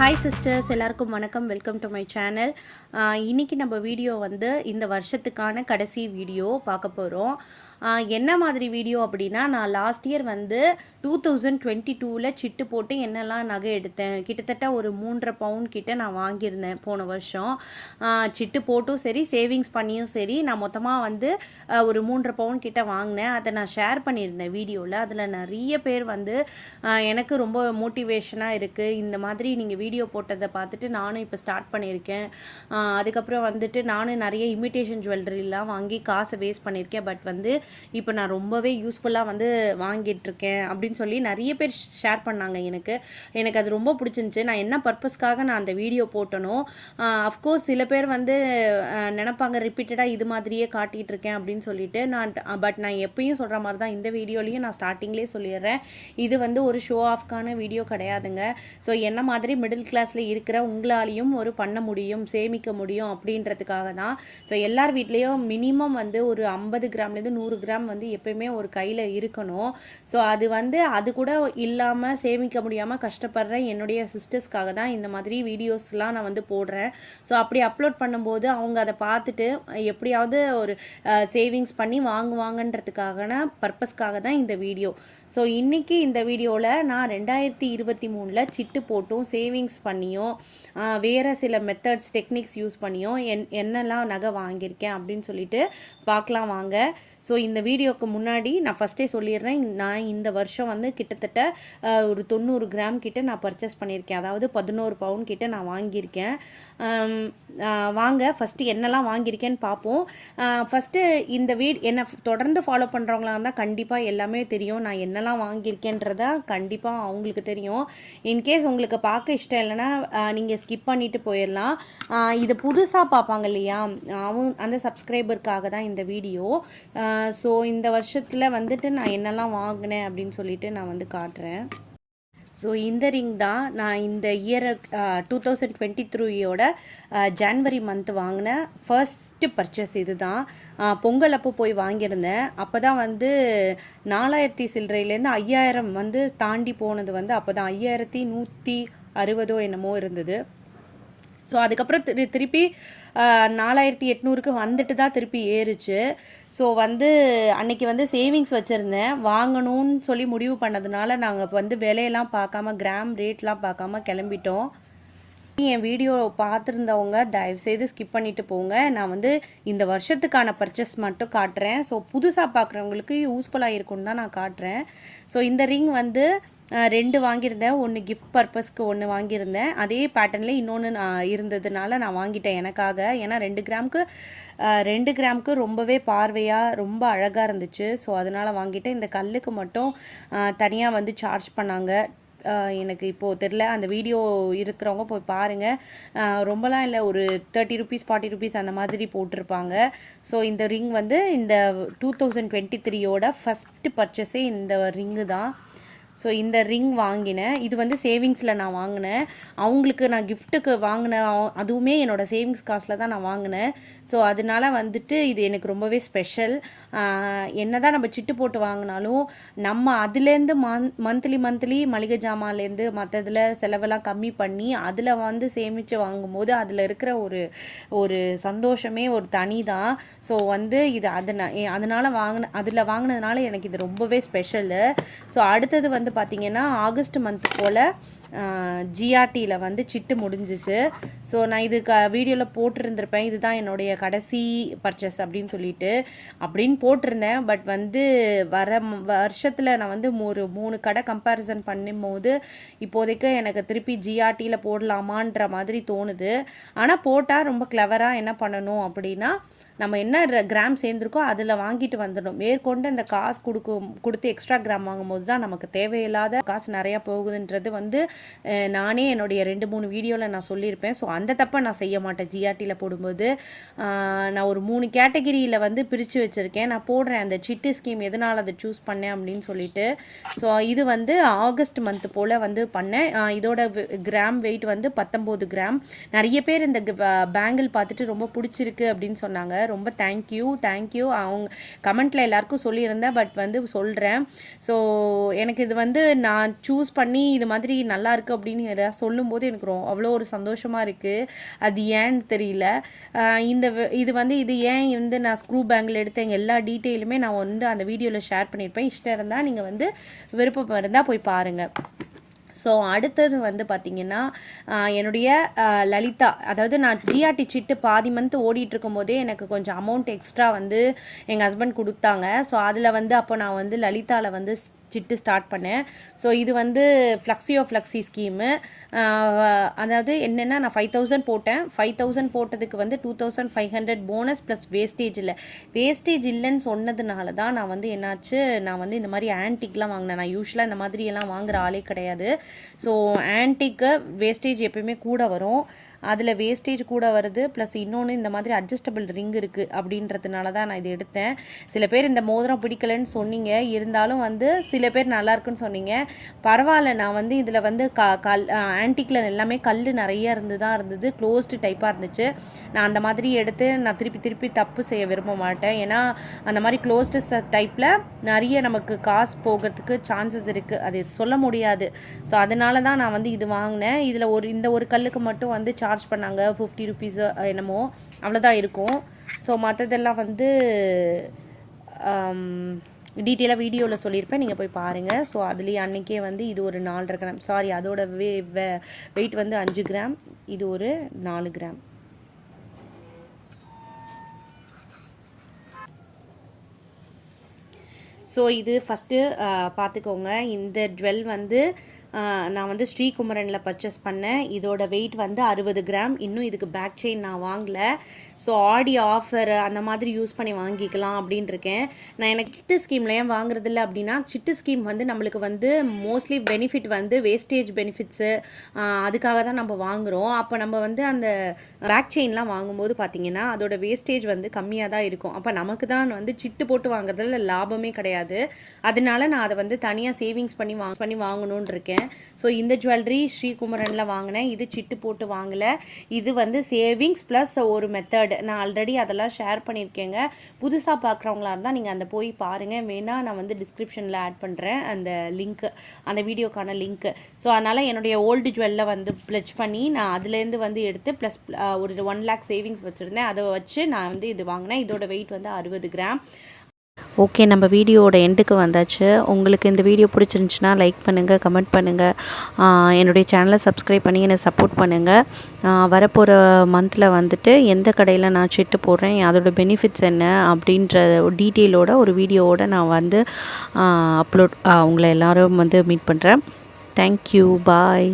Hi sisters எல்லாருக்கும் வணக்கம். Welcome to my channel இன்னைக்கு நம்ம வீடியோ வந்து இந்த வருஷத்துக்கான கடைசி வீடியோ பார்க்க போகிறோம் என்ன மாதிரி வீடியோ அப்படின்னா நான் லாஸ்ட் இயர் வந்து டூ தௌசண்ட் டுவெண்ட்டி டூவில் சிட்டு போட்டு என்னெல்லாம் நகை எடுத்தேன். கிட்டத்தட்ட ஒரு மூன்றரை பவுன் கிட்ட நான் வாங்கியிருந்தேன் போன வருஷம். சிட்டு போட்டும் சரி சேவிங்ஸ் பண்ணியும் சரி நான் மொத்தமாக வந்து ஒரு மூன்றரை பவுன் கிட்ட வாங்கினேன். அதை நான் ஷேர் பண்ணியிருந்தேன் வீடியோவில் அதில் நிறைய பேர் வந்து எனக்கு ரொம்ப மோட்டிவேஷனாக இருக்குது இந்த மாதிரி நீங்கள் வீடியோ போட்டதை பார்த்துட்டு நானும் இப்போ ஸ்டார்ட் பண்ணியிருக்கேன். அதுக்கப்புறம் வந்துட்டு நானும் நிறைய இமிட்டேஷன் ஜுவல்லரிலாம் வாங்கி காசை வேஸ்ட் பண்ணியிருக்கேன். பட் வந்து இப்போ நான் ரொம்பவே யூஸ்ஃபுல்லாக வந்து வாங்கிட்டு இருக்கேன் அப்படின்னு சொல்லி நிறைய பேர் ஷேர் பண்ணாங்க எனக்கு. எனக்கு அது ரொம்ப பிடிச்சிருந்துச்சு. நான் என்ன பர்பஸ்க்காக நான் அந்த வீடியோ போட்டனோ அஃப்கோர்ஸ் சில பேர் வந்து நினப்பாங்க நினைப்பாங்க ரிப்பீட்டடாக இது மாதிரியே காட்டிகிட்டு இருக்கேன் அப்படின்னு சொல்லிட்டு நான் பட் நான் எப்பயும் சொல்கிற மாதிரி தான் இந்த வீடியோலையும் நான் ஸ்டார்டிங்லேயே சொல்லிடுறேன். இது வந்து ஒரு ஷோ ஆஃப்கான வீடியோ கிடையாதுங்க. ஸோ என்ன மாதிரி மிடில் கிளாஸில் இருக்கிற உங்களாலையும் ஒரு பண்ண முடியும் சேமிக்க முடியும் அப்படின்றதுக்காக தான். ஸோ எல்லார் வீட்லேயும் மினிமம் வந்து ஒரு ஐம்பது கிராம்லேருந்து நூறு கிராம் வந்து எப்பயுமே ஒரு கையில் இருக்கணும். ஸோ அது வந்து அது கூட இல்லாமல் சேமிக்க முடியாமல் கஷ்டப்படுற என்னுடைய சிஸ்டர்ஸ்க்காக தான் இந்த மாதிரி வீடியோஸ்லாம் நான் வந்து போடுறேன். ஸோ அப்படி அப்லோட் பண்ணும்போது அவங்க அதை பார்த்துட்டு எப்படியாவது ஒரு சேவிங்ஸ் பண்ணி வாங்குவாங்கன்றதுக்கான பர்பஸ்க்காக தான் இந்த வீடியோ ஸோ இன்றைக்கி இந்த வீடியோவில் நான் ரெண்டாயிரத்தி இருபத்தி மூணில் சிட்டு போட்டும் சேவிங்ஸ் பண்ணியும் வேறு சில மெத்தட்ஸ் டெக்னிக்ஸ் யூஸ் பண்ணியும் என் என்னெல்லாம் நகை வாங்கியிருக்கேன் அப்படின்னு சொல்லிட்டு பார்க்கலாம் வாங்க. ஸோ இந்த வீடியோக்கு முன்னாடி நான் ஃபஸ்ட்டே சொல்லிடுறேன். நான் இந்த வருஷம் வந்து கிட்டத்தட்ட ஒரு தொண்ணூறு கிராம் கிட்ட நான் பர்ச்சேஸ் பண்ணியிருக்கேன். அதாவது பதினோரு பவுன் கிட்ட நான் வாங்கியிருக்கேன். வாங்க ஃபஸ்ட்டு என்னெல்லாம் வாங்கியிருக்கேன்னு பார்ப்போம். ஃபஸ்ட்டு இந்த வீடு என்னை தொடர்ந்து ஃபாலோ பண்ணுறவங்களா இருந்தால் கண்டிப்பாக எல்லாமே தெரியும். நான் என்ன என்னெல்லாம் வாங்கியிருக்கேன்றத கண்டிப்பாக அவங்களுக்கு தெரியும். இன்கேஸ் உங்களுக்கு பார்க்க இஷ்டம் இல்லைன்னா நீங்கள் ஸ்கிப் பண்ணிவிட்டு போயிடலாம். இதை இது புதுசாக பார்ப்பாங்க இல்லையா? அவங்க அந்த சப்ஸ்கிரைபருக்காக தான் இந்த வீடியோ ஸோ இந்த வருஷத்தில் வந்துட்டு நான் என்னெல்லாம் வாங்கினேன் அப்படின்னு சொல்லிட்டு நான் வந்து காட்டுறேன். ஸோ இந்த ரிங் தான் நான் இந்த இயர் டூ தௌசண்ட் டுவெண்ட்டி த்ரீயோட ஜான்வரி மந்த் வாங்கின ஃபஸ்ட்டு பர்ச்சேஸ் இது தான் பொங்கல் அப்போ போய் வாங்கியிருந்தேன். அப்போ தான் வந்து நாலாயிரத்தி சில்லறையிலேருந்து ஐயாயிரம் வந்து தாண்டி போனது வந்து அப்போ தான் ஐயாயிரத்தி நூற்றி அறுபதோ என்னமோ இருந்தது. ஸோ அதுக்கப்புறம் திரு திருப்பி நாலாயிரத்தி எட்நூறுக்கு வந்துட்டு தான் திருப்பி ஏறுச்சு. ஸோ வந்து அன்னைக்கு வந்து சேவிங்ஸ் வச்சுருந்தேன். வாங்கணும்னு சொல்லி முடிவு பண்ணதுனால நாங்கள் வந்து விலையெல்லாம் பார்க்காம கிராம் ரேட்லாம் பார்க்காம கிளம்பிட்டோம். என் வீடியோ பார்த்துருந்தவங்க தயவுசெய்து ஸ்கிப் பண்ணிட்டு போங்க. நான் வந்து இந்த வருஷத்துக்கான பர்ச்சேஸ் மட்டும் காட்டுறேன். ஸோ புதுசாக பார்க்குறவங்களுக்கு யூஸ்ஃபுல்லாக இருக்கும்னு தான் நான் காட்டுறேன். ஸோ இந்த ரிங் வந்து ரெண்டு வாங்கியிருந்தேன். ஒன்று கிஃப்ட் பர்பஸ்க்கு ஒன்று வாங்கியிருந்தேன். அதே பேட்டர்னில் இன்னொன்று நான் இருந்ததுனால நான் வாங்கிட்டேன் எனக்காக. ஏன்னா ரெண்டு கிராமுக்கு ரெண்டு கிராமுக்கு ரொம்பவே பார்வையாக ரொம்ப அழகாக இருந்துச்சு. ஸோ அதனால் வாங்கிட்டேன். இந்த கல்லுக்கு மட்டும் தனியாக வந்து சார்ஜ் பண்ணாங்க. எனக்கு இப்போது தெரில. அந்த வீடியோ இருக்கிறவங்க போய் பாருங்கள் ரொம்பலாம் இல்லை. ஒரு தேர்ட்டி ருபீஸ் ஃபார்ட்டி ருபீஸ் அந்த மாதிரி போட்டிருப்பாங்க. ஸோ இந்த ரிங் வந்து இந்த டூ தௌசண்ட் டுவெண்ட்டி த்ரீயோட ஃபஸ்ட்டு பர்ச்சேஸே இந்த ரிங்கு தான். ஸோ இந்த ரிங் வாங்கினேன். இது வந்து சேவிங்ஸில் நான் வாங்கினேன். அவங்களுக்கு நான் கிஃப்ட்டுக்கு வாங்கினேன் அதுவுமே என்னோட சேவிங்ஸ் காசில் தான் நான் வாங்கினேன். ஸோ அதனால வந்துட்டு இது எனக்கு ரொம்பவே ஸ்பெஷல் என்ன தான் நம்ம சிட்டு போட்டு வாங்கினாலும் நம்ம அதுலேருந்து மந்த் மந்த்லி மந்த்லி மளிகை ஜாமான்லேருந்து மற்றதில் செலவெல்லாம் கம்மி பண்ணி அதில் வந்து சேமித்து வாங்கும்போது அதில் இருக்கிற ஒரு ஒரு சந்தோஷமே ஒரு தனி தான் ஸோ வந்து இது அதனா அதனால் வாங்கின அதில் வாங்கினதுனால எனக்கு இது ரொம்பவே ஸ்பெஷலு ஸோ அடுத்தது வந்து பார்த்திங்கன்னா ஆகஸ்ட் மந்த் போல் ஜிஆர்டியில் வந்து சிட்டு முடிஞ்சிச்சு. ஸோ நான் இது க வீடியோவில் போட்டிருந்திருப்பேன். இதுதான் என்னுடைய கடைசி பர்ச்சேஸ் அப்படின்னு சொல்லிட்டு அப்படின்னு போட்டிருந்தேன். பட் வந்து வர வருஷத்தில் நான் வந்து ஒரு மூணு கடை கம்பேரிசன் பண்ணும்போது இப்போதைக்கு எனக்கு திருப்பி ஜிஆர்டியில் போடலாமான்ற மாதிரி தோணுது. ஆனால் போட்டால் ரொம்ப கிளவராக என்ன பண்ணணும் அப்படின்னா நம்ம என்ன கிராம் சேர்ந்துருக்கோ அதில் வாங்கிட்டு வந்துடணும். மேற்கொண்டு அந்த காசு கொடுக்கும் கொடுத்து எக்ஸ்ட்ரா கிராம் வாங்கும்போது தான் நமக்கு தேவையில்லாத காசு நிறையா போகுதுன்றது வந்து நானே என்னுடைய ரெண்டு மூணு வீடியோவில் நான் சொல்லியிருப்பேன். ஸோ அந்த தப்பை நான் செய்ய மாட்டேன். ஜிஆர்டியில் போடும்போது நான் ஒரு மூணு கேட்டகிரியில் வந்து பிரித்து வச்சுருக்கேன். நான் போடுறேன் அந்த சிட்டு ஸ்கீம் எதனால் அதை சூஸ் பண்ணேன் அப்படின்னு சொல்லிட்டு. ஸோ இது வந்து ஆகஸ்ட் மந்த் போல் வந்து பண்ணேன். இதோட கிராம் வெயிட் வந்து பத்தொம்போது கிராம் நிறைய பேர் இந்த பேங்கிள் பார்த்துட்டு ரொம்ப பிடிச்சிருக்கு அப்படின்னு சொன்னாங்க. ரொம்ப தேங்க்யூ தேங்க்யூ அவங்க கமெண்ட்டில் எல்லாருக்கும் சொல்லியிருந்தேன் பட் வந்து சொல்கிறேன் ஸோ எனக்கு இது வந்து நான் சூஸ் பண்ணி இது மாதிரி நல்லா இருக்குது அப்படின்னு எதாவது சொல்லும்போது எனக்கு ரொம்ப அவ்வளோ ஒரு சந்தோஷமாக இருக்குது அது ஏன்னு தெரியல. இந்த இது வந்து இது ஏன் வந்து நான் ஸ்க்ரூ பேங்கில் எடுத்த எல்லா டீட்டெயிலுமே நான் வந்து அந்த வீடியோவில் ஷேர் பண்ணியிருப்பேன். இஷ்டம் இருந்தால் நீங்கள் வந்து விருப்பம் இருந்தால் போய் பாருங்கள் ஸோ அடுத்தது வந்து பார்த்தீங்கன்னா என்னுடைய லலிதா. அதாவது நான் ஜிஆர்டி சிட்டு பாதி மந்த் ஓடிட்டு இருக்கும்போதே எனக்கு கொஞ்சம் அமௌண்ட் எக்ஸ்ட்ரா வந்து எங்கள் ஹஸ்பண்ட் கொடுத்தாங்க. ஸோ அதில் வந்து அப்போ நான் வந்து லலிதாவில் வந்து வச்சுட்டு சிட்டு ஸ்டார்ட் பண்ணேன். ஸோ இது வந்து ஃப்ளக்ஸியோ ஃப்ளக்ஸி ஸ்கீமு அதாவது என்னென்னா நான் ஃபைவ் தௌசண்ட் போட்டேன். ஃபைவ் தௌசண்ட் போட்டதுக்கு வந்து two thousand five hundred bonus plus wastage இல்லை. வேஸ்டேஜ் இல்லைன்னு சொன்னதுனால தான் நான் வந்து என்னாச்சு நான் வந்து இந்த மாதிரி ஆன்டிக்லாம் வாங்கினேன். நான் யூஸ்வலாக இந்த மாதிரி எல்லாம் வாங்குற ஆளே கிடையாது. ஸோ ஆன்டிக்கு வேஸ்டேஜ் எப்பயுமே கூட வரும். அதில் வேஸ்டேஜ் கூட வருது ப்ளஸ் இன்னொன்று இந்த மாதிரி அட்ஜஸ்டபிள் ரிங் இருக்குது அப்படின்றதுனால தான் நான் இது எடுத்தேன். சில பேர் இந்த மோதிரம் பிடிக்கலன்னு சொன்னீங்க. இருந்தாலும் வந்து சில பேர் நல்லாயிருக்குன்னு சொன்னீங்க. பரவாயில்ல நான் வந்து இதில் வந்து க கல் ஆன்டிக்கில் எல்லாமே கல் நிறைய இருந்து தான் இருந்தது க்ளோஸ்டு டைப்பாக இருந்துச்சு. நான் அந்த மாதிரி எடுத்து நான் திருப்பி திருப்பி தப்பு செய்ய விரும்ப மாட்டேன். ஏன்னா அந்த மாதிரி க்ளோஸ்டு டைப்பில் நிறைய நமக்கு காசு போகிறதுக்கு சான்சஸ் இருக்குது அது சொல்ல முடியாது. ஸோ அதனால தான் நான் வந்து இது வாங்கினேன். இதில் ஒரு இந்த ஒரு கல்லுக்கு மட்டும் வந்து சா சார்ஜ் பண்ணாங்க ஃபிஃப்டி ருபீஸ் என்னமோ அவ்வளோதான் இருக்கும். ஸோ மற்றதெல்லாம் வந்து um, டீட்டெயிலாக வீடியோவில் சொல்லியிருப்பேன். நீங்கள் போய் பாருங்கள் ஸோ அதுலேயே அன்றைக்கே வந்து இது ஒரு நாலரை கிராம் சாரி அதோட வே வெயிட் வந்து அஞ்சு கிராம் இது ஒரு நாலு கிராம் ஸோ இது ஃபஸ்ட்டு பார்த்துக்கோங்க. இந்த ஜுவல் வந்து நான் வந்து ஸ்ரீகுமரனில் பர்ச்சேஸ் பண்ணேன். இதோட வெயிட் வந்து அறுபது கிராம். இன்னும் இதுக்கு பேக் செயின் நான் வாங்கலை. ஸோ ஆடி ஆஃபர் அந்த மாதிரி யூஸ் பண்ணி வாங்கிக்கலாம் அப்படின்னு இருக்கேன் நான் எனக்கு சிட்டு ஸ்கீமில் ஏன் வாங்குறதில்ல அப்படின்னா சிட்டு ஸ்கீம் வந்து நம்மளுக்கு வந்து மோஸ்ட்லி பெனிஃபிட் வந்து வேஸ்டேஜ் பெனிஃபிட்ஸு அதுக்காக தான் நம்ம வாங்குகிறோம் அப்போ நம்ம வந்து அந்த பேக் செயின்லாம் வாங்கும்போது பார்த்தீங்கன்னா அதோட வேஸ்டேஜ் வந்து கம்மியாக தான் இருக்கும். அப்போ நமக்கு தான் வந்து சிட்டு போட்டு வாங்குறதுல லாபமே கிடையாது. அதனால நான் அதை வந்து தனியாக சேவிங்ஸ் பண்ணி வாங்க பண்ணி வாங்கணுன்ருக்கேன் ஸோ இந்த ஜுவல்லரி ஸ்ரீகுமரனில் வாங்கினேன். இது சிட்டு போட்டு வாங்கலை. இது வந்து சேவிங்ஸ் ப்ளஸ் ஒரு மெத்தட் நான் ஆல்ரெடி அதெல்லாம் ஷேர் பண்ணியிருக்கேங்க. புதுசாக பார்க்குறவங்களா இருந்தால் நீங்கள் அந்த போய் பாருங்கள் வேணால் நான் வந்து டிஸ்கிரிப்ஷனில் ஆட் பண்ணுறேன் அந்த லிங்க்கு அந்த வீடியோக்கான லிங்க்கு ஸோ அதனால் என்னுடைய ஓல்டு ஜுவல்ல வந்து ப்ளச் பண்ணி நான் அதுலேருந்து வந்து எடுத்து ப்ளஸ் ஒரு ஒன் லேக் சேவிங்ஸ் வச்சுருந்தேன். அதை வச்சு நான் வந்து இது வாங்கினேன். இதோட வெயிட் வந்து அறுபது கிராம் ஓகே நம்ம வீடியோவோட எண்டுக்கு வந்தாச்சு. உங்களுக்கு இந்த வீடியோ பிடிச்சிருந்துச்சுன்னா லைக் பண்ணுங்கள் கமெண்ட் பண்ணுங்கள் என்னுடைய சேனலை சப்ஸ்கிரைப் பண்ணி என்னை சப்போர்ட் பண்ணுங்கள் வரப்போகிற மந்தில் வந்துட்டு எந்த கடையில் நான் சிட்டு போடுறேன் அதோட பெனிஃபிட்ஸ் என்ன அப்படின்ற டீட்டெயிலோட ஒரு வீடியோவோட நான் வந்து அப்லோட் உங்களை எல்லோரும் வந்து மீட் பண்ணுறேன் தேங்க்யூ பாய்